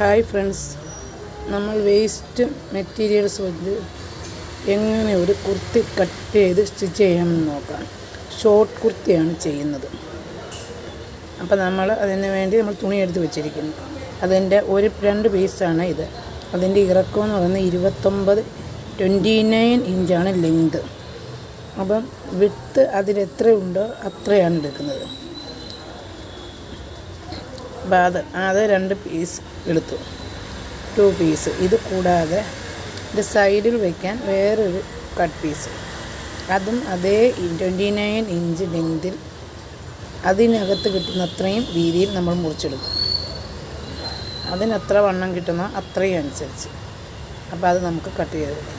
Hi friends. നമ്മൾ waste materials വെച്ച് എങ്ങനെ ഒരു കുർത്തി കട്ട് ചെയ്ത് സ്റ്റിച്ച് ചെയ്യാമെന്ന് നോക്കാം. ഷോർട്ട് കുർത്തിയാണ് ചെയ്യുന്നത്. അപ്പോൾ നമ്മൾ അതിന് വേണ്ടി നമ്മൾ തുണി എടുത്ത് വെച്ചിരിക്കുന്നു. അതിന്റെ ഒരു രണ്ട് പീസാണ് ഇത്. അതിന്റെ ഇറക്കം എന്ന് പറയുന്നത് ഇരുപത്തൊമ്പത് ട്വന്റി നയൻ ഇഞ്ചാണ് ലെങ്ത് അപ്പം വിട്ട് അതിലെത്രയുണ്ടോ അത്രയാണ് എടുക്കുന്നത്. അപ്പം അത് രണ്ട് പീസ് എടുത്തു. ടു പീസ് ഇത് കൂടാതെ ഇത് സൈഡിൽ വയ്ക്കാൻ വേറൊരു കട്ട് പീസ് അതും അതേ ട്വന്റി നയൻ ഇഞ്ച് ലെങ്തിൽ അതിനകത്ത് കിട്ടുന്ന അത്രയും വീതിയിൽ നമ്മൾ മുറിച്ചെടുക്കും. അതിനെത്ര വണ്ണം കിട്ടുന്നോ അത്രയും അനുസരിച്ച്. അപ്പോൾ അത് നമുക്ക് കട്ട് ചെയ്തെടുക്കാം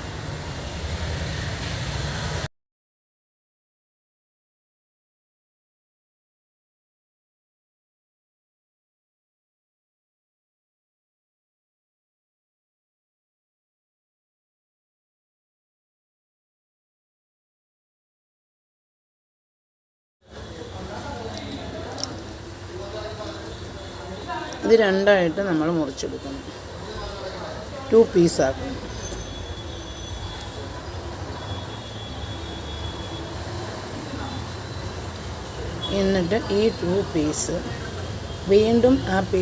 ഇത് രണ്ടായിട്ട് നമ്മൾ മുറിച്ചെടുക്കണം. ടു പീസാക്കണം എന്നിട്ട് ഈ ടു പീസ് വീണ്ടും ആ പീ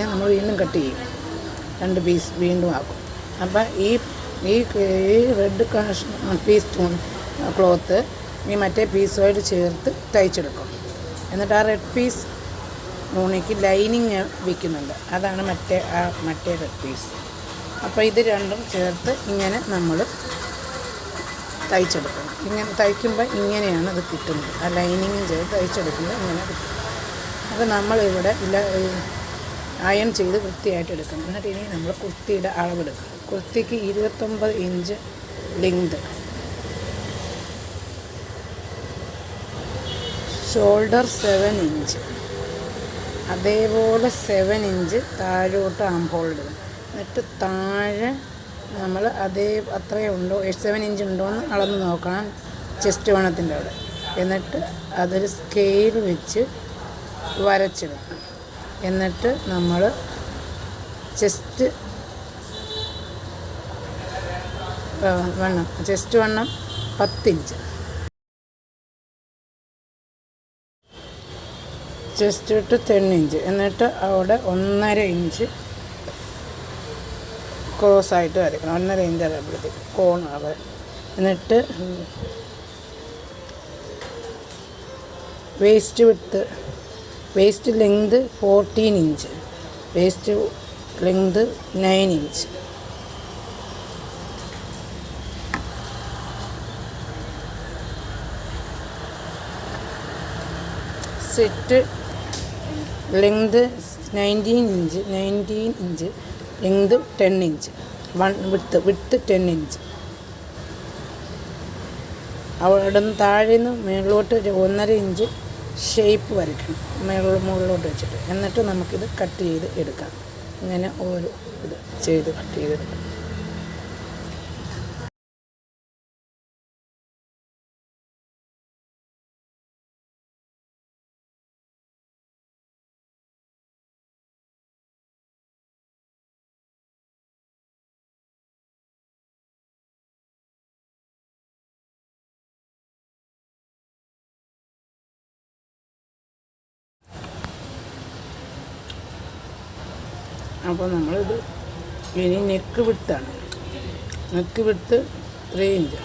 നമ്മൾ വീണ്ടും കട്ട് ചെയ്യും. രണ്ട് പീസ് വീണ്ടും ആക്കും. അപ്പം ഈ ഈ റെഡ് കാഷ് പീസ് ടൂൺ ക്ലോത്ത് ഈ മറ്റേ പീസുമായിട്ട് ചേർത്ത് തയ്ച്ചെടുക്കും. എന്നിട്ട് ആ റെഡ് പീസ് നൂണിക്ക് ലൈനിങ് വിൽക്കുന്നുണ്ട് അതാണ് മറ്റേ ആ മറ്റേ റെഡ് പീസ് അപ്പോൾ ഇത് രണ്ടും ചേർത്ത് ഇങ്ങനെ നമ്മൾ തയ്ച്ചെടുക്കണം. ഇങ്ങനെ തയ്ക്കുമ്പോൾ ഇങ്ങനെയാണ് അത് കിട്ടുന്നത്. ആ ലൈനിങ് ചേർത്ത് തയ്ച്ചെടുക്കുമ്പോൾ ഇങ്ങനെ കിട്ടും. അപ്പോൾ നമ്മളിവിടെ ഇല്ല അയൺ ചെയ്ത് വൃത്തിയായിട്ട് എടുക്കണം. എന്നിട്ട് ഇനി നമ്മൾ കുർത്തിയുടെ അളവെടുക്കണം. കുർത്തിക്ക് ഇരുപത്തൊമ്പത് inch length shoulder seven inch അതേപോലെ സെവൻ ഇഞ്ച് താഴോട്ട് ആം ഹോൾ ഇടും എന്നിട്ട് താഴെ നമ്മൾ അതേ അത്രയും ഉണ്ടോ സെവൻ ഇഞ്ച് ഉണ്ടോ എന്ന് അളന്ന് നോക്കണം ചെസ്റ്റ് വണത്തിന്റെ അവിടെ. എന്നിട്ട് അതൊരു സ്കെയിൽ വെച്ച് വരച്ചിടും എന്നിട്ട് നമ്മൾ ചെസ്റ്റ് വണ്ണം ചെസ്റ്റ് വണ്ണം പത്തിഞ്ച്. ജസ്റ്റ് ഇട്ട് തെണ്ണിഞ്ച് എന്നിട്ട് അവിടെ ഒന്നര ഇഞ്ച് ക്രോസ് ആയിട്ട് വരയ്ക്കണം. ഒന്നര ഇഞ്ച് ആകുമ്പോഴത്തേക്ക് കോൺ അവിടെ. എന്നിട്ട് വേസ്റ്റ് വിട്ട് waist length fourteen inch. Waist length nine inch. Set length nineteen inch nineteen inch length ten inch one വിട്ട് വിട്ട് ടെൻ ഇഞ്ച് അവിടെ നിന്ന് താഴെ നിന്ന് മുകളിലോട്ട് ഒന്നര ഇഞ്ച് ഷേപ്പ് വരയ്ക്കണം. മുകളിൽ മുകളിലോട്ട് വെച്ചിട്ട്. എന്നിട്ട് നമുക്കിത് കട്ട് ചെയ്ത് എടുക്കാം. ഇങ്ങനെ ഓരോ ഇത് ചെയ്ത് കട്ട് ചെയ്തെടുക്കാം. അപ്പോൾ നമ്മളിത് ഇനി നെക്ക് വിട്ടാണ് നെക്ക് വിട്ട് three inch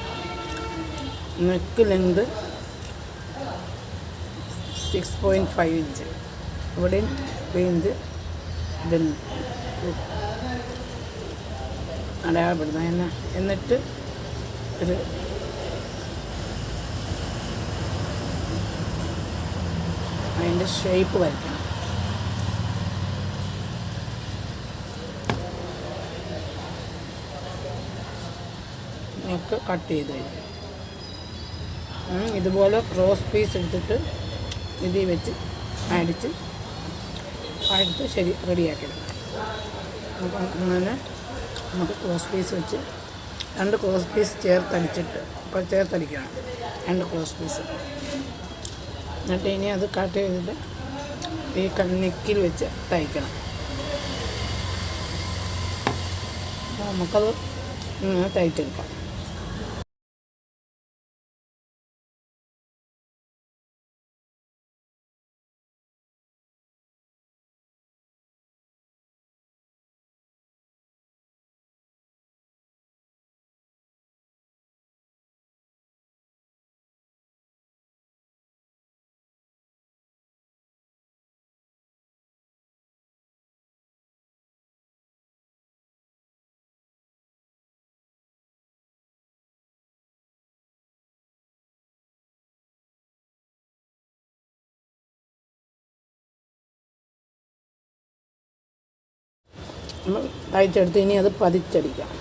neck length six point five inch ഇവിടെയും ത്രീ ഇഞ്ച് അടയാളപ്പെടുന്ന എന്നാ എന്നിട്ട് ഒരു അതിന്റെ ഷേപ്പ് വരയ്ക്കണം. നെക്ക് കട്ട് ചെയ്ത് കഴിഞ്ഞു. ഇതുപോലെ ക്രോസ് പീസ് എടുത്തിട്ട് ഇതിൽ വെച്ച് അടിച്ച് അടുത്ത് ശരി റെഡിയാക്കിയെടുക്കാം അപ്പം അങ്ങനെ നമുക്ക് ക്രോസ് പീസ് വെച്ച് രണ്ട് ക്രോസ് പീസ് ചേർത്തടിച്ചിട്ട് ഇപ്പോൾ ചേർത്തടിക്കണം രണ്ട് ക്രോസ് പീസ് എന്നിട്ട് ഇനി അത് കട്ട് ചെയ്തിട്ട് ഈ നെക്കിൽ വെച്ച് തയ്ക്കണം. നമുക്കത് തയ്ച്ചെടുക്കാം. നമ്മൾ തയ്ച്ചെടുത്ത് ഇനി അത് പതിച്ചടിക്കാം.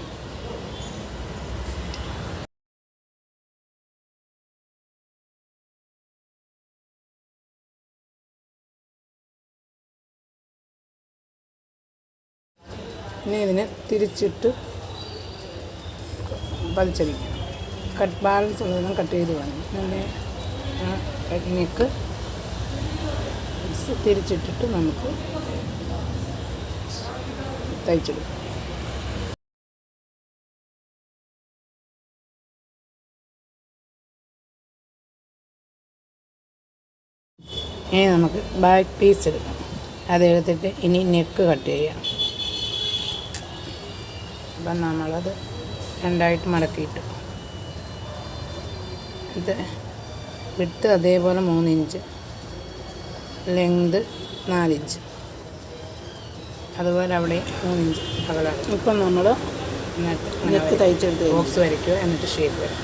ഇനി ഇതിനെ തിരിച്ചിട്ട് പതിച്ചടിക്കാം. കട്ട് ബാലൻസ് ഉള്ളതെല്ലാം കട്ട് ചെയ്ത് വേണം ആ നെക്ക് തിരിച്ചിട്ടിട്ട് നമുക്ക് തയ്ച്ചെടുക്കും ഇനി നമുക്ക് ബാക്ക് പീസ് എടുക്കാം. അതെടുത്തിട്ട് ഇനി നെക്ക് കട്ട് ചെയ്യാം. അപ്പം നമ്മളത് രണ്ടായിട്ട് മടക്കിയിട്ടു. ഇത് വിട്ട് അതേപോലെ മൂന്നിഞ്ച് ലെങ്ത് നാലിഞ്ച് അതുപോലെ അവിടെ മൂന്നിഞ്ച് അകലാണ് ഇപ്പം നമ്മൾ നെക്ക് തയ്ച്ചെടുത്ത് ബോക്സ് വരയ്ക്കുക എന്നിട്ട് ഷേപ്പ് വരും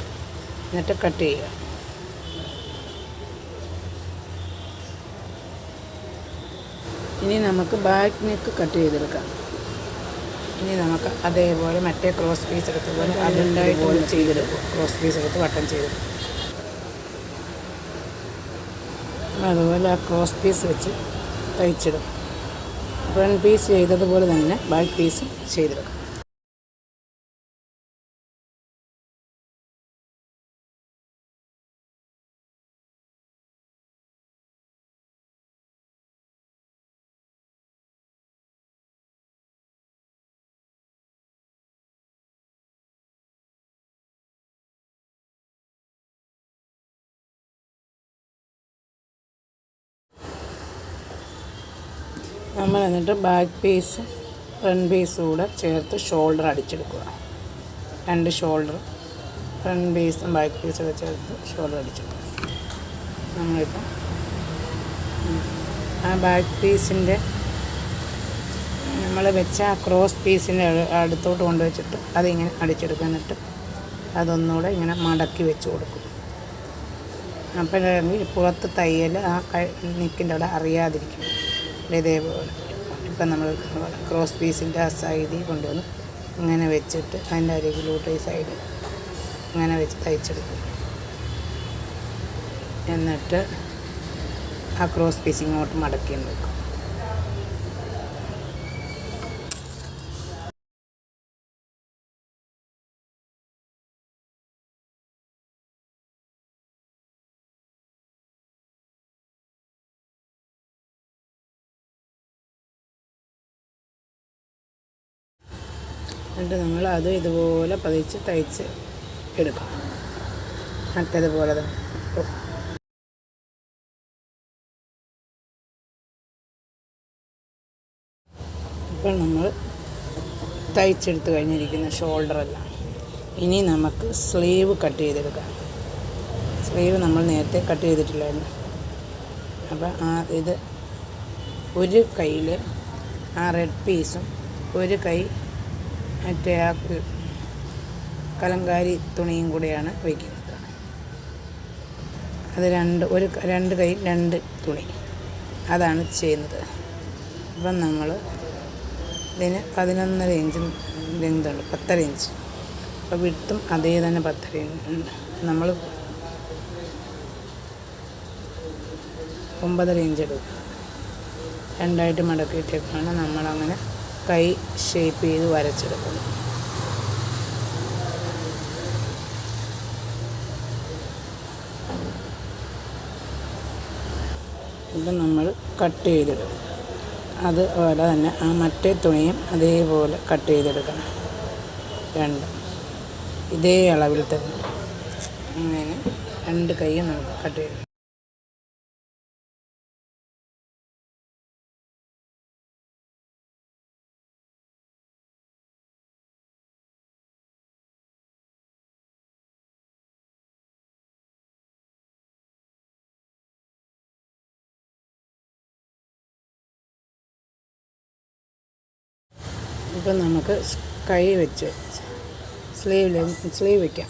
എന്നിട്ട് കട്ട് ചെയ്യുക. ഇനി നമുക്ക് ബാക്ക് നെക്ക് കട്ട് ചെയ്തെടുക്കാം. ഇനി നമുക്ക് അതേപോലെ മറ്റേ ക്രോസ് പീസ് എടുത്തതുപോലെ അതുണ്ടായിട്ട് ചെയ്തെടുക്കും. ക്രോസ് പീസ് എടുത്ത് വട്ടം ചെയ്തെടുക്കും അതുപോലെ ആ ക്രോസ് പീസ് വെച്ച് തയ്ച്ചിടും ഫ്രണ്ട് പീസ് ചെയ്തതുപോലെ തന്നെ ബാക്ക് പീസും ചെയ്തെടുക്കാം. നമ്മൾ എന്നിട്ട് ബാക്ക് പീസും ഫ്രണ്ട് പീസും കൂടെ ചേർത്ത് ഷോൾഡർ അടിച്ചെടുക്കുക. രണ്ട് ഷോൾഡർ ഫ്രണ്ട് പീസും ബാക്ക് പീസും ഒക്കെ ചേർത്ത് ഷോൾഡർ അടിച്ചെടുക്കുക. നമ്മളിപ്പം ആ ബാക്ക് പീസിന്റെ നമ്മൾ വെച്ച ആ ക്രോസ് പീസിന്റെ അടുത്തോട്ട് കൊണ്ടുവച്ചിട്ട് അതിങ്ങനെ അടിച്ചെടുക്കുക. എന്നിട്ട് അതൊന്നുകൂടെ ഇങ്ങനെ മടക്കി വെച്ച് കൊടുക്കും. അപ്പോഴാണെങ്കിൽ പുറത്ത് തയ്യൽ ആ നിൽക്കിന്റെ അവിടെ അറിയാതിരിക്കും ഇതേപോലെ. ഇപ്പം നമ്മൾ ക്രോസ് പീസിന്റെ ആ സൈഡിൽ കൊണ്ടുവന്ന് ഇങ്ങനെ വെച്ചിട്ട് അതിന്റെ അരികിലോട്ട് ഈ സൈഡ് ഇങ്ങനെ വെച്ച് തയ്ച്ചെടുക്കും. എന്നിട്ട് ആ ക്രോസ് പീസ് ഇങ്ങോട്ട് മടക്കി വെക്കും. എന്നിട്ട് നമ്മൾ അത് ഇതുപോലെ പതിച്ച് തയ്ച്ച് എടുക്കും. മറ്റേതുപോലെ തന്നെ. ഇപ്പം നമ്മൾ തയ്ച്ചെടുത്ത് കഴിഞ്ഞിരിക്കുന്ന ഷോൾഡറെല്ലാം ഇനി നമുക്ക് സ്ലീവ് കട്ട് ചെയ്തെടുക്കാം. സ്ലീവ് നമ്മൾ നേരത്തെ കട്ട് ചെയ്തിട്ടില്ലായിരുന്നു. അപ്പോൾ ആ ഇത് ഒരു കയ്യിൽ ആ റെഡ് പീസും ഒരു കൈ മറ്റേ ആ കലങ്കാരി തുണിയും കൂടെയാണ് വയ്ക്കുന്നത്. അത് രണ്ട് ഒരു രണ്ട് കൈ രണ്ട് തുണി. അതാണ് ചെയ്യുന്നത്. അപ്പം നമ്മൾ ഇതിന് പതിനൊന്നര ഇഞ്ച് ലെങ്തുണ്ട് പത്തര ഇഞ്ച്. അപ്പോൾ വിട്ടും അതേ തന്നെ പത്തര ഇഞ്ച് നമ്മൾ ഒമ്പതര ഇഞ്ച് എടുക്കും. രണ്ടായിട്ട് മടക്കിയിട്ടേക്കാണ് നമ്മളങ്ങനെ കൈ ഷേപ്പ് ചെയ്ത് വരച്ചെടുക്കണം ഇത് നമ്മൾ കട്ട് ചെയ്തിടും അതുപോലെ തന്നെ ആ മറ്റേ തുണിയും അതേപോലെ കട്ട് ചെയ്തെടുക്കണം. രണ്ട്. ഇതേ അളവിൽ തന്നെ. അങ്ങനെ രണ്ട് കൈയും നമുക്ക് കട്ട് ചെയ്യാം ഇപ്പം നമുക്ക് കൈ വെച്ച് സ്ലീവ് സ്ലീവ് വയ്ക്കാം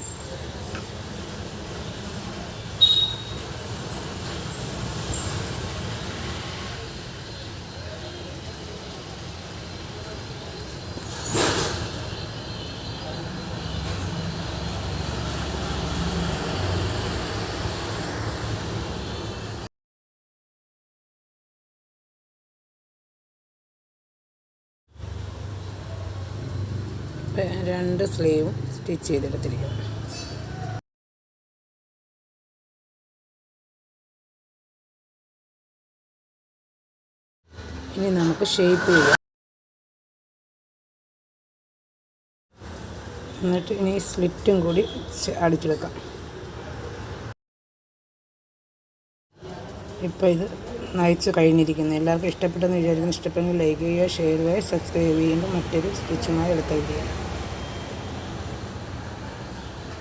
രണ്ട് സ്ലീവും സ്റ്റിച്ച് ചെയ്തെടുത്തിരിക്കുന്നു. ഇനി നമുക്ക് ഷേപ്പ് ചെയ്യാം. എന്നിട്ട് ഇനി സ്ലിറ്റും കൂടി അടിച്ചെടുക്കാം. ഇപ്പോൾ ഇത് നയിച്ച് കഴിഞ്ഞിരിക്കുന്നു. എല്ലാവർക്കും ഇഷ്ടപ്പെട്ടെന്ന് വിചാരിക്കുന്നു. ഇഷ്ടപ്പെടുന്ന ലൈക്ക് ചെയ്യുക ഷെയർ ചെയ്യുക സബ്സ്ക്രൈബ് ചെയ്യുമ്പോൾ മറ്റൊരു സ്റ്റിച്ചുമായി വീഡിയോ